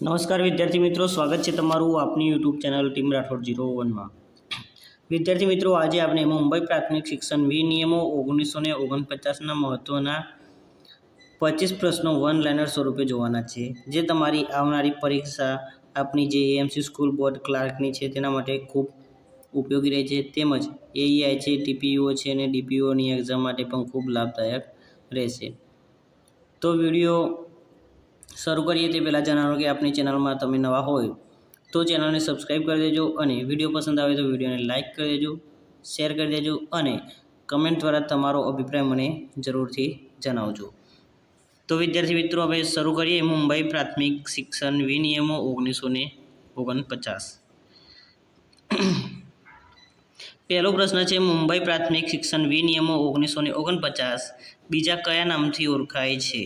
નમસ્કાર વિદ્યાર્થી મિત્રો, સ્વાગત છે તમારું આપની YouTube channel team Rathod zero વનમાં. વિદ્યાર્થી મિત્રો, આજે આપણે મુંબઈ પ્રાથમિક શિક્ષણ વિનિયમો ઓગણીસો ને ઓગણપચાસના મહત્ત્વના પચીસ પ્રશ્નો વન લાઇનર સ્વરૂપે જોવાના છે. જે તમારી આવનારી પરીક્ષા આપની જે એએમસી સ્કૂલ બોર્ડ ક્લાર્કની છે તેના માટે ખૂબ ઉપયોગી રહે છે. તેમજ એઈઆઈ છે ટીપીઓ છે અને ડીપીઓની એક્ઝામ માટે પણ ખૂબ લાભદાયક રહેશે. તો વીડિયો શરૂ કરીએ તે પહેલાં જણાવો કે આપણી ચેનલમાં તમે નવા હોય તો ચેનલને સબસ્ક્રાઈબ કરી દેજો અને વીડિયો પસંદ આવે તો વિડીયોને લાઇક કરી દેજો, શેર કરી દેજો અને કમેન્ટ દ્વારા તમારો અભિપ્રાય મને જરૂરથી જણાવજો. તો વિદ્યાર્થી મિત્રો, હવે શરૂ કરીએ મુંબઈ પ્રાથમિક શિક્ષણ વિનિયમો ઓગણીસો ને ઓગણપચાસ. પહેલો પ્રશ્ન છે, મુંબઈ પ્રાથમિક શિક્ષણ વિનિયમો ઓગણીસો ને ઓગણપચાસ બીજા કયા નામથી ઓળખાય છે?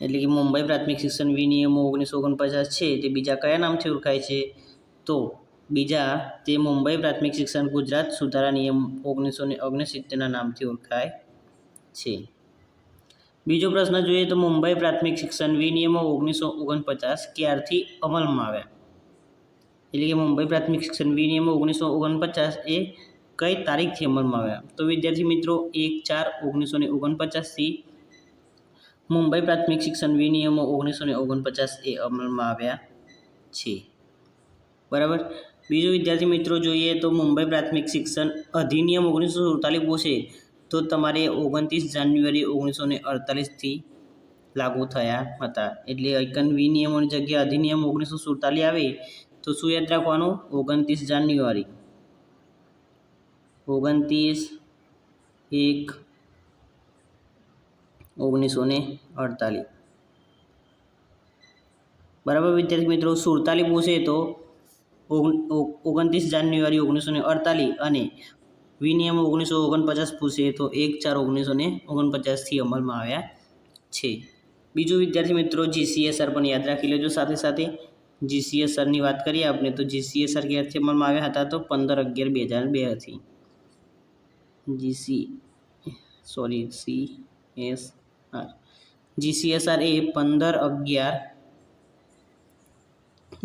એટલે કે મુંબઈ પ્રાથમિક શિક્ષણ વિનિયમો ઓગણીસો ઓગણપચાસ છે, તે બીજા કયા નામથી ઓળખાય છે? તો બીજા, તે મુંબઈ પ્રાથમિક શિક્ષણ ગુજરાત સુધારા નિયમ ઓગણીસો ને ઓગણસિત્તેરના નામથી ઓળખાય છે. બીજો પ્રશ્ન જોઈએ તો મુંબઈ પ્રાથમિક શિક્ષણ વિનિયમો ઓગણીસો ઓગણપચાસ ક્યારથી અમલમાં આવ્યા? એટલે કે મુંબઈ પ્રાથમિક શિક્ષણ વિનિયમો ઓગણીસો ઓગણપચાસ એ કઈ તારીખથી અમલમાં આવ્યા? તો વિદ્યાર્થી મિત્રો, એક ચાર ઓગણીસો ને ઓગણપચાસથી મુંબઈ પ્રાથમિક શિક્ષણ વિનિયમો ઓગણીસો ને ઓગણપચાસ એ અમલમાં આવ્યા છે. બરાબર? બીજું, વિદ્યાર્થી મિત્રો, જોઈએ તો મુંબઈ પ્રાથમિક શિક્ષણ અધિનિયમ ઓગણીસો સુડતાલીસ પૂછે તો તમારે ઓગણત્રીસ જાન્યુઆરી ઓગણીસો ને અડતાલીસથી લાગુ થયા હતા. એટલે એકન વિનિયમોની જગ્યાએ અધિનિયમ ઓગણીસો સુડતાલીસ આવે તો શું યાદ રાખવાનું? ઓગણત્રીસ જાન્યુઆરી. ઓગણત્રીસ એક ઓગણીસો ને અડતાલીસ. બરાબર, વિદ્યાર્થી મિત્રો, સુડતાલીસ પૂછે તો ઓગણત્રીસ જાન્યુઆરી ઓગણીસો ને અડતાલીસ અને વિનિયમ ઓગણીસો ઓગણપચાસ પૂછે તો એક ચાર ઓગણીસો ને ઓગણપચાસથી અમલમાં આવ્યા છે. બીજું વિદ્યાર્થી મિત્રો, જીસીએસઆર પણ યાદ રાખી લેજો સાથે સાથે. જીસીએસઆરની વાત કરીએ આપણે, તો જીસીએસઆર ક્યારથી અમલમાં આવ્યા હતા તો પંદર અગિયાર બે હજાર બે હતી GC, sorry, C S GCSR એ પંદર અગિયાર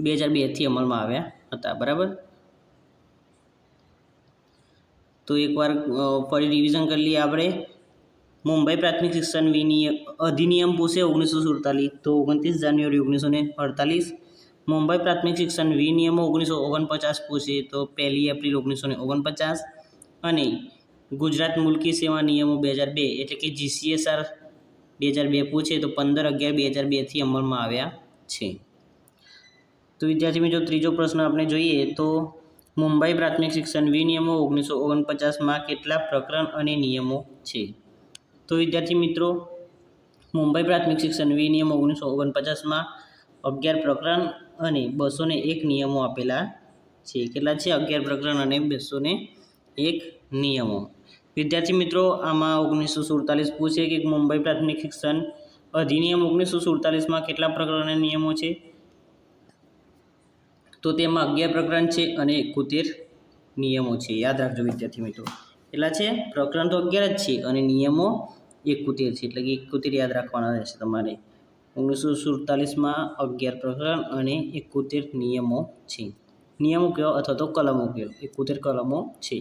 બે હજાર બેથી અમલમાં આવ્યા હતા, બરાબર? તો એકવાર ફરી રિવિઝન કરી લઈએ આપણે. મુંબઈ પ્રાથમિક શિક્ષણ વિનિયમ અધિનિયમ પૂછે ઓગણીસો સુડતાલીસ તો ઓગણત્રીસ જાન્યુઆરી ઓગણીસો ને અડતાલીસ. મુંબઈ પ્રાથમિક શિક્ષણ વિનિયમો ઓગણીસો ઓગણપચાસ પૂછે તો પહેલી એપ્રિલ ઓગણીસો ને ઓગણપચાસ. અને ગુજરાત મુલકી સેવા નિયમો બે હજાર બે એટલે કે જીસીએસઆર બે હજાર બે પૂછે તો પંદર અગિયાર બે હજાર બેથી અમલમાં આવ્યા છે. તો વિદ્યાર્થી મિત્રો, ત્રીજો પ્રશ્ન આપણે જોઈએ તો મુંબઈ પ્રાથમિક શિક્ષણ વિનિયમો ઓગણીસો ઓગણપચાસમાં કેટલા પ્રકરણ અને નિયમો છે? તો વિદ્યાર્થી મિત્રો, મુંબઈ પ્રાથમિક શિક્ષણ વિનિયમ ઓગણીસો ઓગણપચાસમાં અગિયાર પ્રકરણ અને બસો એક નિયમો આપેલા છે. કેટલા છે? અગિયાર પ્રકરણ અને બસો એક નિયમો. વિદ્યાર્થી મિત્રો, આમાં ઓગણીસો સુડતાલીસ પૂછે કે મુંબઈ પ્રાથમિક શિક્ષણ અધિનિયમ ઓગણીસો સુડતાલીસમાં કેટલા પ્રકારના નિયમો છે? તો તેમાં અગિયાર પ્રકરણ છે અને એકોતેર નિયમો છે. યાદ રાખજો વિદ્યાર્થી મિત્રો. એટલા છે? પ્રકરણ તો અગિયાર જ છે અને નિયમો એકોતેર છે. એટલે કે એકોતેર યાદ રાખવાના રહેશે તમારે. ઓગણીસો સુડતાલીસમાં અગિયાર પ્રકરણ અને એકોતેર નિયમો છે. નિયમો કયો અથવા તો કલમો કયો એકોતેર કલમો છે.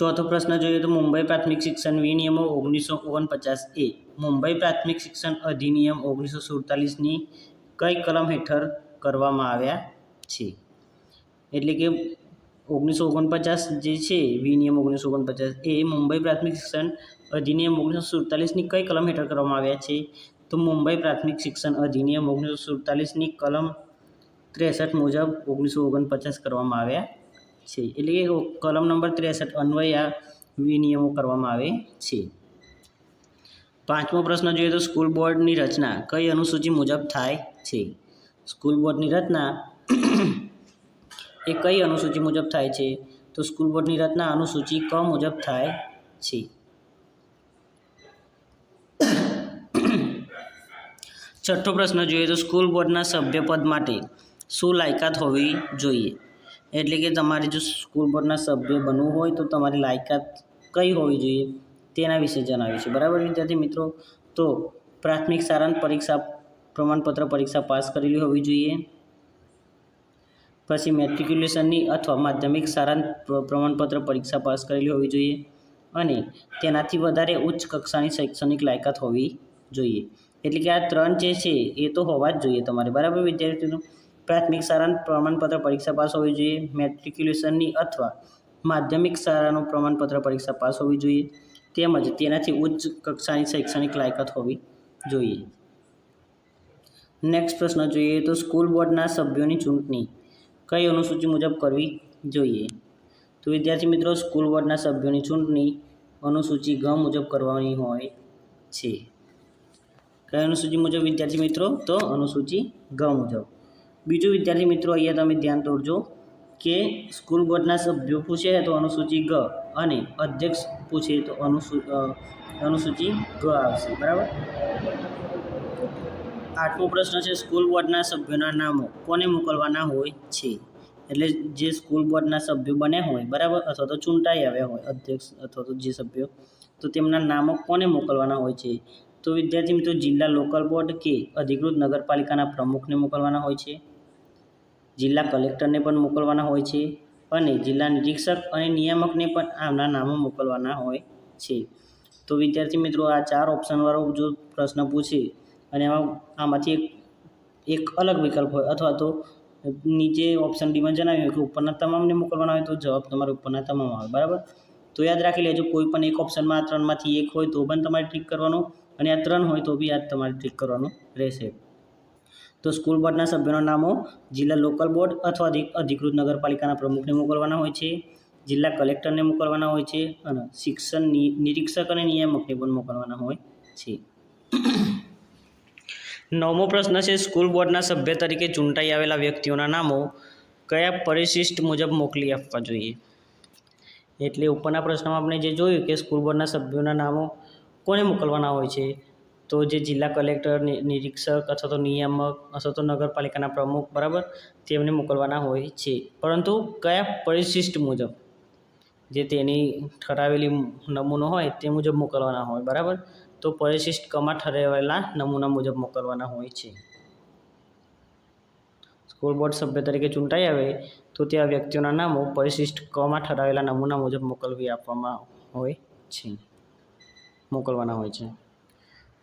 ચોથો પ્રશ્ન જોઈએ તો મુંબઈ પ્રાથમિક શિક્ષણ વિનિયમો ઓગણીસો ઓગણપચાસ એ. મુંબઈ પ્રાથમિક શિક્ષણ અધિનિયમ ઓગણીસો સુડતાલીસની કઈ કલમ હેઠળ કરવામાં આવ્યા છે? એટલે કે ઓગણીસો ઓગણપચાસ જે છે, વિનિયમ ઓગણીસો ઓગણપચાસ એ મુંબઈ પ્રાથમિક શિક્ષણ અધિનિયમ ઓગણીસો સુડતાલીસની કઈ કલમ હેઠળ કરવામાં આવ્યા છે? તો મુંબઈ પ્રાથમિક શિક્ષણ અધિનિયમ ઓગણીસો સુડતાલીસની કલમ ત્રેસઠ મુજબ ઓગણીસો ઓગણપચાસ કરવામાં આવ્યા છે. એટલે કે કલમ નંબર ત્રેસઠ અન્વયે આ વિનિયમો કરવામાં આવે છે. પાંચમો પ્રશ્ન જોઈએ તો સ્કૂલ બોર્ડની રચના કઈ અનુસૂચિ મુજબ થાય છે? સ્કૂલ બોર્ડની રચના એ કઈ અનુસૂચિ મુજબ થાય છે? તો સ્કૂલ બોર્ડની રચના અનુસૂચિ ક મુજબ થાય છે. છઠ્ઠો પ્રશ્ન જોઈએ તો સ્કૂલ બોર્ડના સભ્યપદ માટે શું લાયકાત હોવી જોઈએ? એટલે કે તમારે જો સ્કૂલ બોર્ડના સભ્ય બનવું હોય તો તમારી લાયકાત કઈ હોવી જોઈએ તેના વિશે જણાવ્યું છે બરાબર વિદ્યાર્થી મિત્રો? તો પ્રાથમિક સારાંશ પરીક્ષા, પ્રમાણપત્ર પરીક્ષા પાસ કરેલી હોવી જોઈએ. પછી મેટ્રિક્યુલેશનની અથવા માધ્યમિક સારાંશ પ્ર- પ્રમાણપત્ર પરીક્ષા પાસ કરેલી હોવી જોઈએ. અને તેનાથી વધારે ઉચ્ચ કક્ષાની શૈક્ષણિક લાયકાત હોવી જોઈએ. એટલે કે આ ત્રણ જે છે એ તો હોવા જ જોઈએ તમારે. બરાબર વિદ્યાર્થીઓ પ્રાથમિક શાળાનું પ્રમાણપત્ર પરીક્ષા પાસ હોવી જોઈએ, મેટ્રિક્યુલેશનની અથવા માધ્યમિક શાળાનું પ્રમાણપત્ર પરીક્ષા પાસ હોવી જોઈએ, તેમજ તેનાથી ઉચ્ચ કક્ષાની શૈક્ષણિક લાયકાત હોવી જોઈએ. નેક્સ્ટ પ્રશ્ન જોઈએ તો સ્કૂલ બોર્ડના સભ્યોની ચૂંટણી કઈ અનુસૂચિ મુજબ કરવી જોઈએ? તો વિદ્યાર્થી મિત્રો, સ્કૂલ બોર્ડના સભ્યોની ચૂંટણી અનુસૂચિ ગ મુજબ કરવાની હોય છે. કઈ અનુસૂચિ મુજબ વિદ્યાર્થી મિત્રો? તો અનુસૂચિ ગ મુજબ. બીજું વિદ્યાર્થી મિત્રો, અહીંયા તમે ધ્યાન દોરજો કે સ્કૂલ બોર્ડના સભ્યો પૂછે તો અનુસૂચિ ગ અને અધ્યક્ષ પૂછે તો અનુસૂ અનુસૂચિ ગ આવશે, બરાબર? આઠમો પ્રશ્ન છે, સ્કૂલ બોર્ડના સભ્યોના નામો કોને મોકલવાના હોય છે? એટલે જે સ્કૂલ બોર્ડના સભ્યો બન્યા હોય, બરાબર? અથવા તો ચૂંટાઈ આવ્યા હોય, અધ્યક્ષ અથવા તો જે સભ્યો, તો તેમના નામો કોને મોકલવાના હોય છે? તો વિદ્યાર્થી મિત્રો, જિલ્લા લોકલ બોર્ડ કે અધિકૃત નગરપાલિકાના પ્રમુખને મોકલવાના હોય છે? જિલ્લા કલેક્ટરને પણ મોકલવાના હોય છે અને જિલ્લા નિરીક્ષક અને નિયામકને પણ આમના નામો મોકલવાના હોય છે. તો વિદ્યાર્થી મિત્રો, આ ચાર ઓપ્શનવાળો જો પ્રશ્ન પૂછે અને આમાંથી એક અલગ વિકલ્પ હોય અથવા તો નીચે ઓપ્શન ડીમાં જણાવ્યું કે ઉપરના તમામને મોકલવાના હોય તો જવાબ તમારે ઉપરના તમામ આવે, બરાબર? તો યાદ રાખી લેજો, કોઈ પણ એક ઓપ્શનમાં આ ત્રણમાંથી એક હોય તો પણ તમારે ટ્રીક કરવાનું અને આ ત્રણ હોય તો બી આ તમારે ટ્રીક કરવાનું રહેશે. તો સ્કૂલ બોર્ડના સભ્યોના નામો જિલ્લા લોકલ બોર્ડ અથવા અધિકૃત નગરપાલિકાના પ્રમુખને મોકલવાના હોય છે, જિલ્લા કલેક્ટરને મોકલવાના હોય છે અને શિક્ષણ નિરીક્ષક અને નિયામકને પણ મોકલવાના હોય છે. નવમો પ્રશ્ન છે, સ્કૂલ બોર્ડના સભ્ય તરીકે ચૂંટાઈ આવેલા વ્યક્તિઓના નામો કયા પરિશિષ્ટ મુજબ મોકલી આપવા જોઈએ? એટલે ઉપરના પ્રશ્નમાં આપણે જે જોયું કે સ્કૂલ બોર્ડના સભ્યોના નામો કોને મોકલવાના હોય છે? તો જે જિલ્લા કલેક્ટર નિરીક્ષક અથવા તો નિયામક અથવા તો નગરપાલિકાના પ્રમુખ, બરાબર તેમને મોકલવાના હોય છે. પરંતુ કયા પરિશિષ્ટ મુજબ? જે તેની ઠરાવેલી નમૂનો હોય તે મુજબ મોકલવાના હોય, બરાબર? તો પરિશિષ્ટ કમાં ઠરાવેલા નમૂના મુજબ મોકલવાના હોય છે. સ્કૂલ બોર્ડ સભ્ય તરીકે ચૂંટાઈ આવે તો ત્યાં વ્યક્તિઓના નામો પરિશિષ્ટ કમાં ઠરાવેલા નમૂના મુજબ મોકલવી આપવામાં હોય છે. મોકલવાના હોય છે.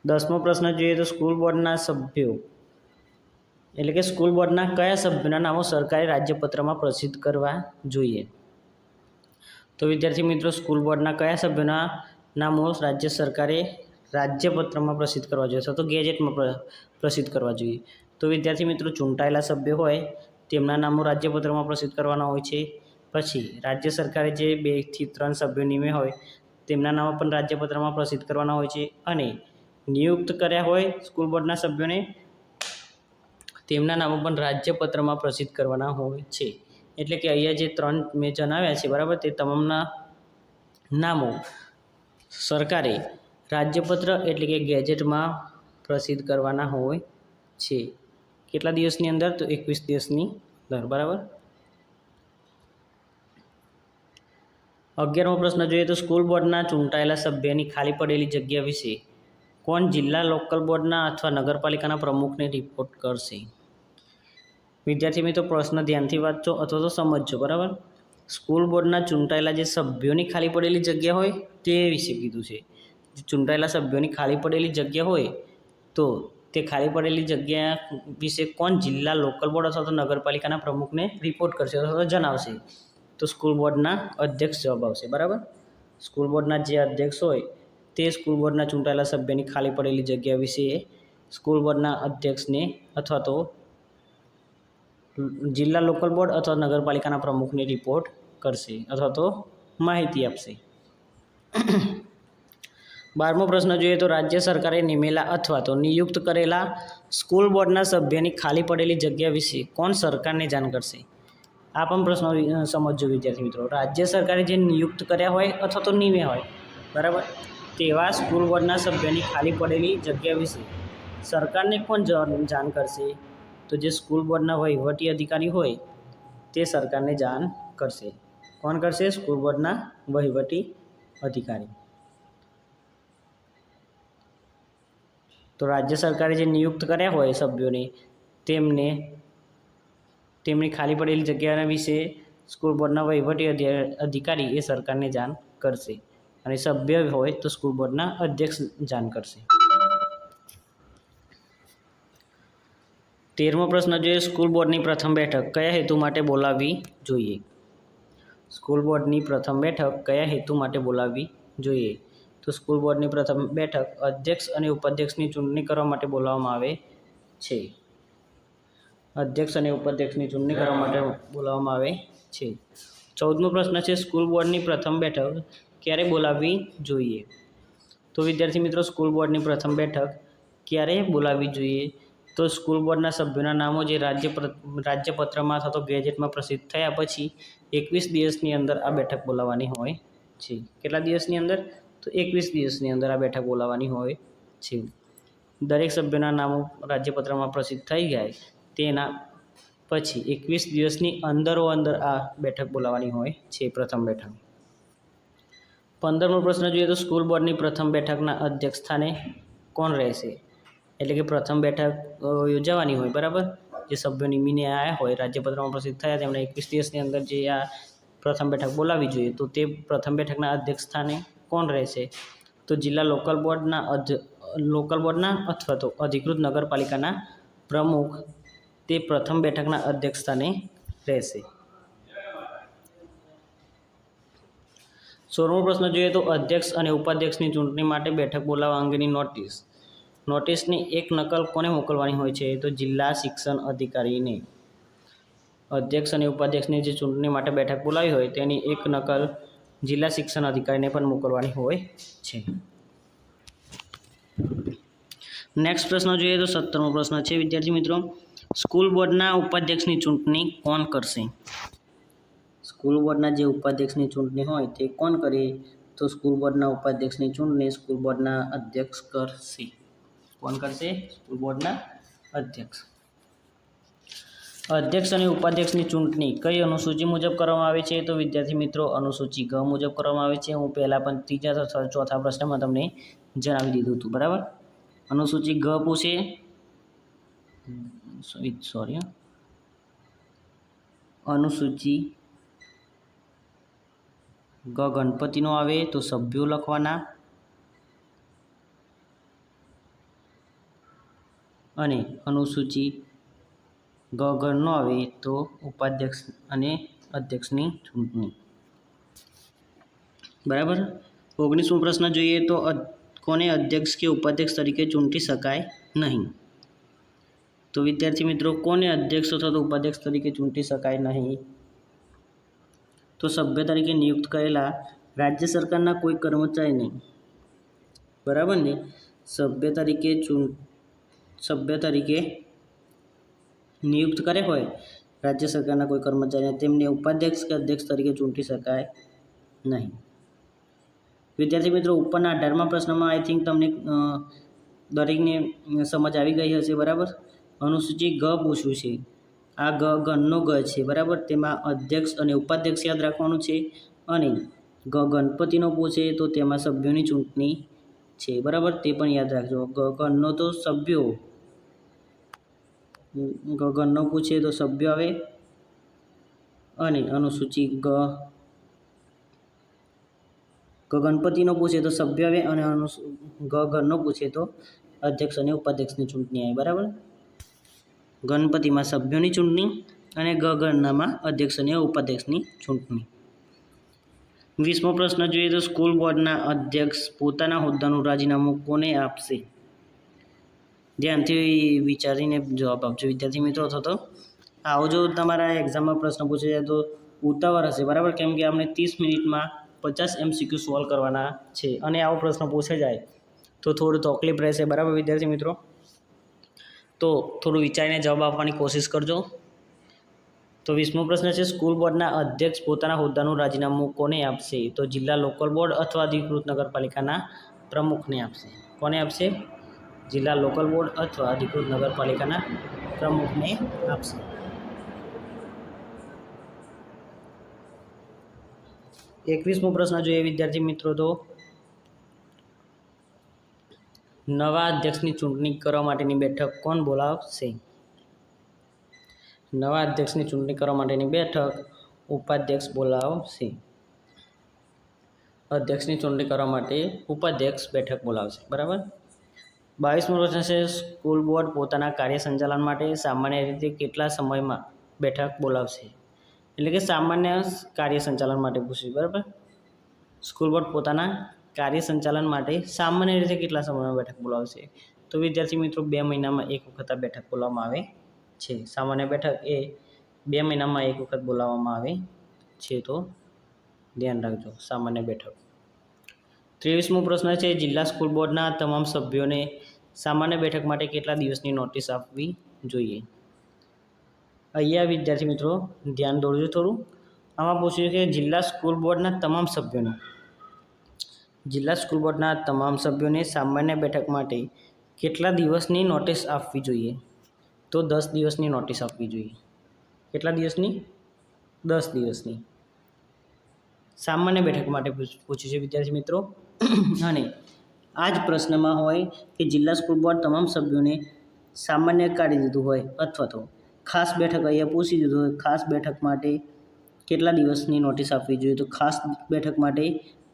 દસમો પ્રશ્ન જોઈએ તો સ્કૂલ બોર્ડના સભ્યો, એટલે કે સ્કૂલ બોર્ડના કયા સભ્યોના નામો સરકારી રાજ્યપત્રમાં પ્રસિદ્ધ કરવા જોઈએ? તો વિદ્યાર્થી મિત્રો, સ્કૂલ બોર્ડના કયા સભ્યોના નામો રાજ્ય સરકારે રાજ્યપત્રમાં પ્રસિદ્ધ કરવા જોઈએ? અથવા તો ગેજેટમાં પ્રસિદ્ધ કરવા જોઈએ? તો વિદ્યાર્થી મિત્રો, ચૂંટાયેલા સભ્યો હોય, તેમના નામો રાજ્યપત્રમાં પ્રસિદ્ધ કરવાના હોય છે. પછી રાજ્ય સરકારે જે બેથી ત્રણ સભ્યો નિમે હોય, તેમના નામો પણ રાજ્યપત્રમાં પ્રસિદ્ધ કરવાના હોય છે. અને નિયુક્ત કર્યા હોય સ્કૂલ બોર્ડના સભ્યોને, તેમના નામો પણ રાજ્યપત્રમાં પ્રસિદ્ધ કરવાના હોય છે. એટલે કે અહીંયા જે ત્રણ મેં જણાવ્યા છે, બરાબર? તે તમામના નામો સરકારે રાજ્યપત્ર એટલે કે ગેજેટમાં પ્રસિદ્ધ કરવાના હોય છે. કેટલા દિવસની અંદર? તો એકવીસ દિવસની અંદર, બરાબર? અગિયારમો પ્રશ્ન જોઈએ તો સ્કૂલ બોર્ડના ચૂંટાયેલા સભ્યની ખાલી પડેલી જગ્યા વિશે. કોણ જિલ્લા લોકલ બોર્ડના અથવા નગરપાલિકાના પ્રમુખને રિપોર્ટ કરશે? વિદ્યાર્થી મિત્રો, પ્રશ્ન ધ્યાનથી વાંચજો અથવા તો સમજજો, બરાબર? સ્કૂલ બોર્ડના ચૂંટાયેલા જે સભ્યોની ખાલી પડેલી જગ્યા હોય તે વિશે કીધું છે. ચૂંટાયેલા સભ્યોની ખાલી પડેલી જગ્યા હોય તો તે ખાલી પડેલી જગ્યા વિશે કોણ જિલ્લા લોકલ બોર્ડ અથવા તો નગરપાલિકાના પ્રમુખને રિપોર્ટ કરશે અથવા તો જણાવશે? તો સ્કૂલ બોર્ડના અધ્યક્ષ જવાબ આવશે, બરાબર? સ્કૂલ બોર્ડના જે અધ્યક્ષ હોય તે સ્કૂલ બોર્ડના ચૂંટાયેલા સભ્યની ખાલી પડેલી જગ્યા વિશે સ્કૂલ બોર્ડના અધ્યક્ષને અથવા તો જિલ્લા લોકલ બોર્ડ અથવા નગરપાલિકાના પ્રમુખને રિપોર્ટ કરશે અથવા તો માહિતી આપશે. બારમો પ્રશ્ન જોઈએ તો રાજ્ય સરકારે નિમેલા અથવા તો નિયુક્ત કરેલા સ્કૂલ બોર્ડના સભ્યની ખાલી પડેલી જગ્યા વિશે કોણ સરકારને જાણ કરશે? આ પણ પ્રશ્ન સમજજો વિદ્યાર્થી મિત્રો. રાજ્ય સરકારે જે નિયુક્ત કર્યા હોય અથવા તો નિમે હોય, બરાબર? તેવા સ્કૂલ બોર્ડના સભ્યની ખાલી પડેલી જગ્યા વિશે સરકારને કોણ જાણ કરશે? તો જે સ્કૂલ બોર્ડના વહીવટી અધિકારી હોય, તે સરકારને જાણ કરશે. કોણ કરશે? સ્કૂલ બોર્ડના વહીવટી અધિકારી. તો રાજ્ય સરકારે જે નિયુક્ત કર્યા હોય સભ્યોને, તેમને, તેમની ખાલી પડેલી જગ્યાના વિશે સ્કૂલ બોર્ડના વહીવટી અધિ- અધિકારી એ સરકારને જાણ કરશે. અને સભ્ય હોય તો સ્કૂલ બોર્ડના અધ્યક્ષ જાણ કરશે. તેરમો પ્રશ્ન જોઈએ સ્કૂલ બોર્ડની પ્રથમ બેઠક કયા હેતુ માટે બોલાવવી જોઈએ? સ્કૂલ બોર્ડની પ્રથમ બેઠક કયા હેતુ માટે બોલાવવી જોઈએ? તો સ્કૂલ બોર્ડની પ્રથમ બેઠક અધ્યક્ષ અને ઉપાધ્યક્ષની ચૂંટણી કરવા માટે બોલાવવામાં આવે છે. અધ્યક્ષ અને ઉપાધ્યક્ષની ચૂંટણી કરવા માટે બોલાવવામાં આવે છે. ચૌદમો પ્રશ્ન છે સ્કૂલ બોર્ડની પ્રથમ બેઠક ક્યારે બોલાવવી જોઈએ? તો વિદ્યાર્થી મિત્રો, સ્કૂલ બોર્ડની પ્રથમ બેઠક, ક્યારે બોલાવવી જોઈએ? તો સ્કૂલ બોર્ડના સભ્યોના નામો જે રાજ્ય રાજ્યપત્રમાં અથવા તો ગેજેટમાં પ્રસિદ્ધ થયા પછી એકવીસ દિવસની અંદર આ બેઠક બોલાવવાની હોય છે. કેટલા દિવસની અંદર? તો એકવીસ દિવસની અંદર આ બેઠક બોલાવવાની હોય છે. દરેક સભ્યોના નામો રાજ્યપત્રમાં પ્રસિદ્ધ થઈ જાય તેના પછી એકવીસ દિવસની અંદરો અંદર આ બેઠક બોલાવવાની હોય છે પ્રથમ બેઠક. પંદરમો પ્રશ્ન જોઈએ તો સ્કૂલ બોર્ડની પ્રથમ બેઠકના અધ્યક્ષ સ્થાને કોણ રહેશે? એટલે કે પ્રથમ બેઠક યોજાવાની હોય, બરાબર? જે સભ્યો નિમીને આવ્યા હોય, રાજ્યપત્રમાં પ્રસિદ્ધ થયા, તેમણે એકવીસ દિવસની અંદર જે આ પ્રથમ બેઠક બોલાવવી જોઈએ, તો તે પ્રથમ બેઠકના અધ્યક્ષ સ્થાને કોણ રહેશે? તો જિલ્લા લોકલ બોર્ડના લોકલ બોર્ડના અથવા તો અધિકૃત નગરપાલિકાના પ્રમુખ તે પ્રથમ બેઠકના અધ્યક્ષ સ્થાને રહેશે. સોળમો પ્રશ્ન જોઈએ તો અધ્યક્ષ અને ઉપાધ્યક્ષની ચૂંટણી માટે બેઠક બોલાવવા અંગેની નોટિસ. નોટિસની એક નકલ કોને મોકલવાની હોય છે? તો જિલ્લા શિક્ષણ અધિકારીને. અધ્યક્ષ અને ઉપાધ્યક્ષની જે ચૂંટણી માટે બેઠક બોલાવી હોય તેની એક નકલ જિલ્લા શિક્ષણ અધિકારીને પણ મોકલવાની હોય છે. નેક્સ્ટ પ્રશ્ન જોઈએ તો સત્તરમો પ્રશ્ન છે. વિદ્યાર્થી મિત્રો, સ્કૂલ બોર્ડના ઉપાધ્યક્ષની ચૂંટણી કોણ કરશે? સ્કૂલ બોર્ડના જે ઉપાધ્યક્ષની ચૂંટણી હોય તે કોણ કરે? તો સ્કૂલ બોર્ડના ઉપાધ્યક્ષની ચૂંટણી સ્કૂલ બોર્ડના અધ્યક્ષ કરશે. કોણ કરશે? સ્કૂલ બોર્ડના અધ્યક્ષ. અધ્યક્ષ અને ઉપાધ્યક્ષની ચૂંટણી કઈ અનુસૂચિ મુજબ કરવામાં આવે છે? તો વિદ્યાર્થી મિત્રો, અનુસૂચિ ગ મુજબ કરવામાં આવે છે. હું પહેલાં પણ ત્રીજા તથા ચોથા પ્રશ્નમાં તમને જણાવી દીધું હતું. બરાબર? અનુસૂચિ ગ પૂછે. સોરી અનુસૂચિ ગ ગણપતિનો આવે તો સભ્યો લખવાના. અને અનુસૂચિ ગ ગણનો આવે તો ઉપાધ્યક્ષ અને અધ્યક્ષની ચૂંટણી. બરાબર? ઓગણીસમો પ્રશ્ન જોઈએ તો કોને અધ્યક્ષ કે ઉપાધ્યક્ષ તરીકે ચૂંટી શકાય નહીં? તો વિદ્યાર્થી મિત્રો, કોને અધ્યક્ષ અથવા તો ઉપાધ્યક્ષ તરીકે ચૂંટી શકાય નહીં? તો સભ્ય તરીકે નિયુક્ત કરેલા રાજ્ય સરકારના કોઈ કર્મચારી નહીં. બરાબર ને? સભ્ય તરીકે ચૂં, સભ્ય તરીકે નિયુક્ત કરે હોય, રાજ્ય સરકારના કોઈ કર્મચારીને તેમને ઉપાધ્યક્ષ કે અધ્યક્ષ તરીકે ચૂંટી શકાય નહીં. વિદ્યાર્થી મિત્રો, ઉપરના અઢારમા પ્રશ્નમાં આઈ થિંક તમને દરેકને સમજ આવી ગઈ હશે, બરાબર? અનુસૂચિ ગ પૂછ્યું છે. આ ગ, ગણનો ગ છે. બરાબર? તેમાં અધ્યક્ષ અને ઉપાધ્યક્ષ યાદ રાખવાનું છે અને ગ, ગણપતિનો પૂછે તો તેમાં સભ્યોની ચૂંટણી છે. બરાબર? તે પણ યાદ રાખજો. ગ, ગણનો તો સભ્યો. ગ, ગણનો પૂછે તો સભ્યો આવે. અને અનુસૂચિ ગ ગ, ગણપતિનો પૂછે તો સભ્ય આવે અને અનુ ગ, ગણનો પૂછે તો અધ્યક્ષ અને ઉપાધ્યક્ષની ચૂંટણી આવે. બરાબર? ગણપતિમાં સભ્યોની ચૂંટણી અને ગ ગણનામાં અધ્યક્ષ અને ઉપાધ્યક્ષની ચૂંટણી. વીસમો પ્રશ્ન જોઈએ તો સ્કૂલ બોર્ડના અધ્યક્ષ પોતાના હોદ્દાનું રાજીનામું કોને આપશે? ધ્યાનથી વિચારીને જવાબ આપજો. વિદ્યાર્થી મિત્રો, અથવા તો આવો જો તમારા એક્ઝામમાં પ્રશ્ન પૂછે જાય તો ઉતાવળ હશે. બરાબર? કેમ કે આપણે ત્રીસ મિનિટમાં પચાસ એમસીક્યુ સોલ્વ કરવાના છે. અને આવો પ્રશ્ન પૂછે જાય તો થોડું તકલીફ રહેશે. બરાબર વિદ્યાર્થી મિત્રો? તો થોડું વિચારીને જવાબ આપવાની કોશિશ કરજો. તો વીસમો પ્રશ્ન છે, સ્કૂલ બોર્ડના અધ્યક્ષ પોતાના હોદ્દાનું રાજીનામું કોને આપશે? તો જિલ્લા લોકલ બોર્ડ અથવા અધિકૃત નગરપાલિકાના પ્રમુખને આપશે. કોને આપશે? જિલ્લા લોકલ બોર્ડ અથવા અધિકૃત નગરપાલિકાના પ્રમુખને આપશે. એકવીસમો પ્રશ્ન જોઈએ વિદ્યાર્થી મિત્રો, તો નવા અધ્યક્ષની ચૂંટણી કરવા માટેની બેઠક કોણ બોલાવશે? નવા અધ્યક્ષની ચૂંટણી કરવા માટેની બેઠક ઉપાધ્યક્ષ બોલાવશે. અધ્યક્ષની ચૂંટણી કરવા માટે ઉપાધ્યક્ષ બેઠક બોલાવશે, બરાબર? બાવીસમો પ્રશ્ન છે, સ્કૂલ બોર્ડ પોતાના કાર્ય સંચાલન માટે સામાન્ય રીતે કેટલા સમયમાં બેઠક બોલાવશે? એટલે કે સામાન્ય કાર્ય સંચાલન માટે પૂછ્યું, બરાબર? સ્કૂલ બોર્ડ પોતાના કાર્ય સંચાલન માટે સામાન્ય રીતે કેટલા સમયમાં બેઠક બોલાવશે તો વિદ્યાર્થી મિત્રો, બે મહિનામાં એક વખત આ બેઠક બોલાવવામાં આવે છે. સામાન્ય બેઠક એ બે મહિનામાં એક વખત બોલાવવામાં આવે છે. તો ધ્યાન રાખજો, સામાન્ય બેઠક. ત્રેવીસમો પ્રશ્ન છે, જિલ્લા સ્કૂલ બોર્ડના તમામ સભ્યોને સામાન્ય બેઠક માટે કેટલા દિવસની નોટિસ આપવી જોઈએ? અહીંયા વિદ્યાર્થી મિત્રો, ધ્યાન દોરજો થોડું. આમાં પૂછ્યું કે જિલ્લા સ્કૂલ બોર્ડના તમામ સભ્યોને જિલ્લા સ્કૂલ બોર્ડના તમામ સભ્યોને સામાન્ય બેઠક માટે કેટલા દિવસની નોટિસ આપવી જોઈએ? તો દસ દિવસની નોટિસ આપવી જોઈએ. કેટલા દિવસની? દસ દિવસની. સામાન્ય બેઠક માટે પૂછ્યું છે, વિદ્યાર્થી મિત્રો. અને આ જ પ્રશ્નમાં હોય કે જિલ્લા સ્કૂલ બોર્ડ તમામ સભ્યોને સામાન્ય કાઢી દીધું હોય અથવા તો ખાસ બેઠક અહીંયા પૂછી દીધું હોય, ખાસ બેઠક માટે કેટલા દિવસની નોટિસ આપવી જોઈએ? તો ખાસ બેઠક માટે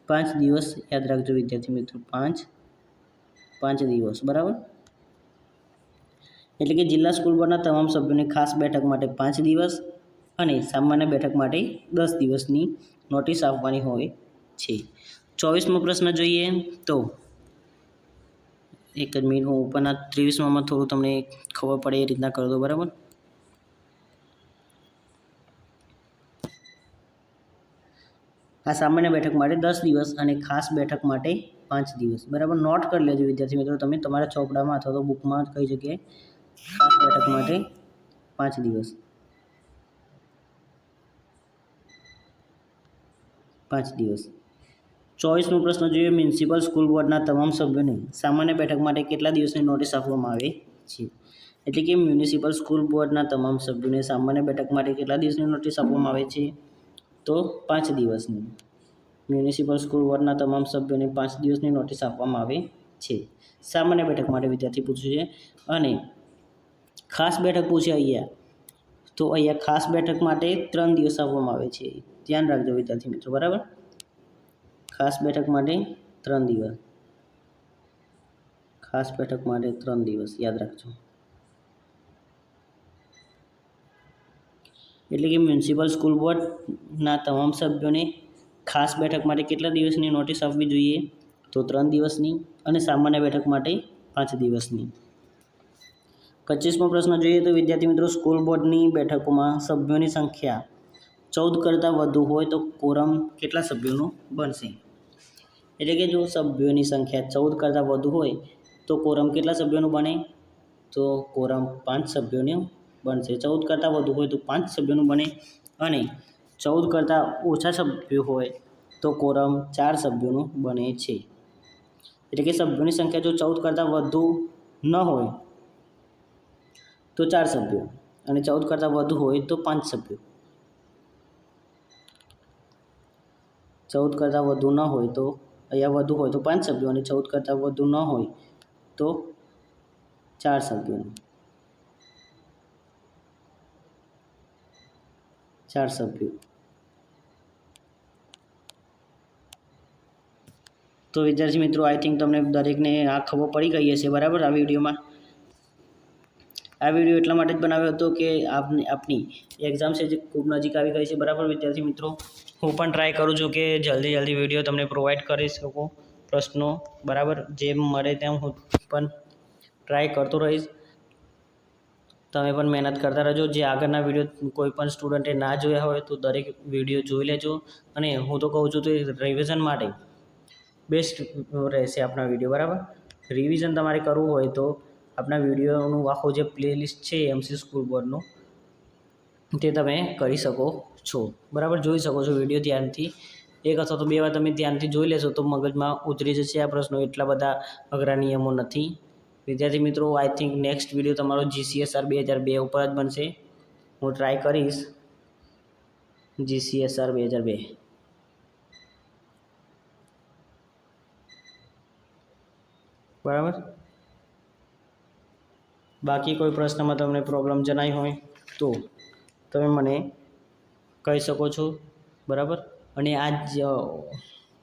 પાંચ દિવસ યાદ રાખજો વિદ્યાર્થી મિત્રો, પાંચ પાંચ દિવસ, બરાબર? એટલે કે જિલ્લા સ્કૂલ બોર્ડના તમામ સભ્યોને ખાસ બેઠક માટે પાંચ દિવસ અને સામાન્ય બેઠક માટે દસ દિવસની નોટિસ આપવાની હોય છે. ચોવીસમો પ્રશ્ન જોઈએ તો એક જ મિનિટ, હું ઉપરના ત્રેવીસમાં થોડું તમને ખબર પડે એ રીતના કરી દો, બરાબર? આ સામાન્ય બેઠક માટે દસ દિવસ અને ખાસ બેઠક માટે પાંચ દિવસ. બરાબર? નોટ કરી લેજો વિદ્યાર્થી મિત્રો. તમે તમારા ચોપડામાં અથવા તો બુકમાં કઈ જગ્યાએ ખાસ બેઠક માટે પાંચ દિવસ. પાંચ દિવસ. ચોવીસમો પ્રશ્ન જોઈએ. મ્યુનિસિપલ સ્કૂલ બોર્ડના તમામ સભ્યોને સામાન્ય બેઠક માટે કેટલા દિવસની નોટિસ આપવામાં આવે છે? એટલે કે મ્યુનિસિપલ સ્કૂલ બોર્ડના તમામ સભ્યોને સામાન્ય બેઠક માટે કેટલા દિવસની નોટિસ આપવામાં આવે છે? તો પાંચ દિવસની. મ્યુનિસિપલ સ્કૂલ બોર્ડના તમામ સભ્યોને પાંચ દિવસની નોટિસ આપવામાં આવે છે. સામાન્ય બેઠક માટે વિદ્યાર્થી પૂછ્યું છે. અને ખાસ બેઠક પૂછે અહીંયા. તો અહીંયા ખાસ બેઠક માટે ત્રણ દિવસ આપવામાં આવે છે. ધ્યાન રાખજો વિદ્યાર્થી મિત્રો, બરાબર? ખાસ બેઠક માટે ત્રણ દિવસ. ખાસ બેઠક માટે ત્રણ દિવસ, યાદ રાખજો. એટલે કે મ્યુનિસિપલ સ્કૂલ બોર્ડના તમામ સભ્યોને ખાસ બેઠક માટે કેટલા દિવસની નોટિસ આપવી જોઈએ? તો ત્રણ દિવસની અને સામાન્ય બેઠક માટે પાંચ દિવસની. પચીસમો પ્રશ્ન જોઈએ તો વિદ્યાર્થી મિત્રો, સ્કૂલ બોર્ડની બેઠકોમાં સભ્યોની સંખ્યા ચૌદ કરતાં વધુ હોય તો કોરમ કેટલા સભ્યોનું બનશે? એટલે કે જો સભ્યોની સંખ્યા ચૌદ કરતાં વધુ હોય તો કોરમ કેટલા સભ્યોનું બને? તો કોરમ પાંચ સભ્યોનું બનશે. ચૌદ કરતાં વધુ હોય તો પાંચ સભ્યોનું બને અને ચૌદ કરતાં ઓછા સભ્યો હોય તો કોરમ ચાર સભ્યોનું બને છે. એટલે કે સભ્યોની સંખ્યા જો ચૌદ કરતાં વધુ ન હોય તો ચાર સભ્યો અને ચૌદ કરતાં વધુ હોય તો પાંચ સભ્યો. ચૌદ કરતાં વધુ ન હોય તો અહીંયા વધુ હોય તો પાંચ સભ્યો અને ચૌદ કરતાં વધુ ન હોય તો ચાર સભ્યોનું. ચાર સભ્યો. તો વિદ્યાર્થી મિત્રો આઈ થિંક તમને દરેકને આ ખબર પડી ગઈ હશે, બરાબર? આ વિડીયોમાં. આ વીડિયો એટલા માટે જ બનાવ્યો હતો કે આપની આપની એક્ઝામ છે જે ખૂબ નજીક આવી ગઈ છે, બરાબર? વિદ્યાર્થી મિત્રો, હું પણ ટ્રાય કરું છું કે જલ્દી જલ્દી વીડિયો તમને પ્રોવાઈડ કરી શકું પ્રશ્નો, બરાબર? જેમ મળે તેમ હું પણ ટ્રાય કરતો રહીશ. તમે પણ મહેનત કરતા રહેજો. જે આગળના વીડિયો કોઈ પણ સ્ટુડન્ટે ના જોયા હોય તો દરેક વીડિયો જોઈ લેજો. અને હું તો કહું છું તો રિવિઝન માટે બેસ્ટ રહેશે આપણા વીડિયો, બરાબર? રિવિઝન તમારે કરવું હોય તો આપણા વિડીયોનું આખો જે પ્લેલિસ્ટ છે એમસી સ્કૂલ બોર્ડનું તે તમે કરી શકો છો. બરાબર? જોઈ શકો છો વીડિયો ધ્યાનથી. એક અથવા તો બે વાર તમે ધ્યાનથી જોઈ લેશો તો મગજમાં ઉતરી જશે આ પ્રશ્નો. એટલા બધા અઘરા નિયમો નથી. વિદ્યાર્થી મિત્રો આઈ થિંક નેક્સ્ટ વીડિયો તમારો જીસીએસઆર બે હજાર બે ઉપર જ બનશે. હું ટ્રાય કરીશ. જીસીએસઆર બે હજાર બે. બરાબર? બાકી કોઈ પ્રશ્નમાં તમને પ્રોબ્લેમ જણાવી હોય તો તમે મને કહી શકો છો. બરાબર? અને આ જ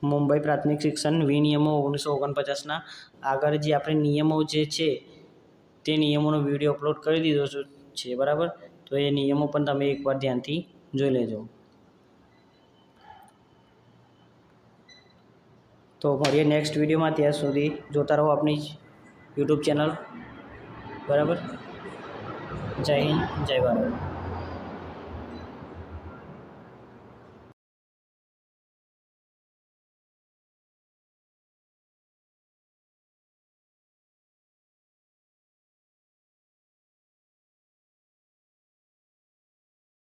મુંબઈ પ્રાથમિક શિક્ષણ વિનિયમો ઓગણીસો ઓગણપચાસના. આગળ જે આપણે નિયમો જે છે, તે નિયમોનો વીડિયો અપલોડ કરી દીધો છે- બરાબર? તો એ નિયમો પણ તમે એકવાર ધ્યાનથી જોઈ લેજો. તો મળીએ નેક્સ્ટ વિડીયોમાં. ત્યાં સુધી જોતા રહો આપણી યુટ્યુબ ચેનલ. બરાબર? જય હિન્દ, જય ભારત.